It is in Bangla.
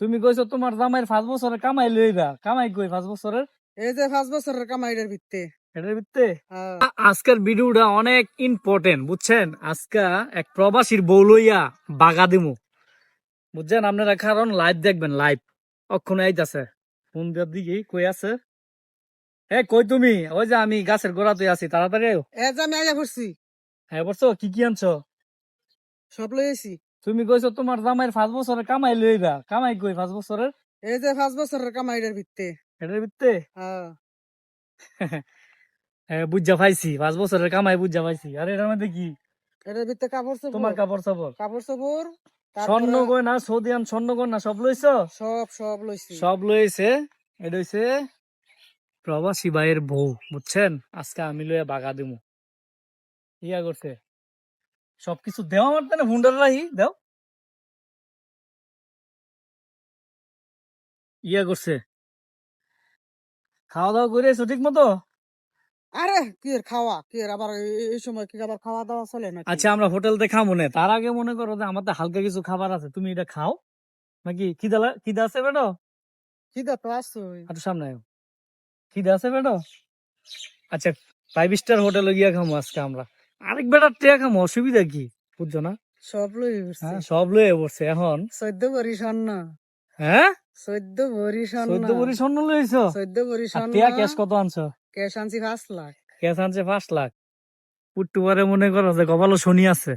তুমি কইছো তোমার জামাইয়ের পাঁচ বছরের কামাই লইবা। কামাই কই পাঁচ বছরের? এই যে পাঁচ বছরের কামাইটার ভিত্তে এটার ভিত্তে হ্যাঁ। আজকের ভিডিওটা অনেক ইম্পর্টেন্ট বুঝছেন? আজকে এক প্রবাসীর বউ লইয়া বাগা দিমু। বুঝছেন? আপনারা কারণ লাইভ দেখবেন লাইভ অক্ষণ আইতাছে। ফোন দেওয়ার দিকে কই আছে? এ কই তুমি? ওই যে আমি গাছের গোড়াতে আছি তাড়াতাড়ি আয়ো। এই যে আমি আইয়া পড়ছি। হ্যাঁ বলছো কি কি আনছো? সব লইছি তুমি কইছো তোমার জামাইয়ের পাঁচ বছরের কামাই লইবা। কামাই কই পাঁচ বছরের? এই যে পাঁচ বছরের কামাইটার ভিত্তে। এটার ভিত্তে? হ্যাঁ। হ্যাঁ বুঝা পাইছি পাঁচ বছরের কামাই বুঝা পাইছি। আর এটার মধ্যে কি? এটার ভিত্তে কাপড় চোপড়। তোমার কাপড় চাপড়? কাপড় চোপড় স্বর্ণ গয়না সৌদিয়ান স্বর্ণ গয়না সব লইছো? সব সব লইছি। সব লইছে। এটা হইছে প্রবাসী ভাইয়ের বউ বুঝছেন? আজকে আমি লইয়া বাগা দিমু। ইয়া করছে। সবকিছু দেওয়া আমার তানে হুন্ডার রাহি দেও। ইয়া করছে। খাওয়া দাওয়া করে এসো ঠিক মতো আরে কি এর খাওয়া? কি এর আবার এই- সময় কি আবার খাওয়া দাওয়া চলে না আচ্ছা আমরা দেখা মনে তার আগে মনে করো যে আমাদের হালকা কিছু খাবার আছে তুমি এটা খাও। নাকি খিদা খিদা আছে বেটো? খিদা তো একটু সামনে আয়। খিদা আছে বেটো? আচ্ছা ফাইভ স্টার হোটেলে গিয়া খামো আজকে আমরা। আরেক বেটার টেয়া কাম অসুবিধা কি? বুঝছ না? সব উঠছি হ্যাঁ সব লয়ে বসছে এখন। চোদ্দ করি স্বর্ণ। হ্যাঁ? চোদ্দ ভরি স্বর্ণ। চোদ্দ ভরি স্বর্ণ লইছো? চোদ্দ আর স্বর্ণ। টেয়া ক্যাশ কত আনছো? ক্যাশ আনছি পাঁচ লাখ। ক্যাশ আনছে পাঁচ লাখ। পুট্টু পরে মনে করো যে কপালও শনি আছে।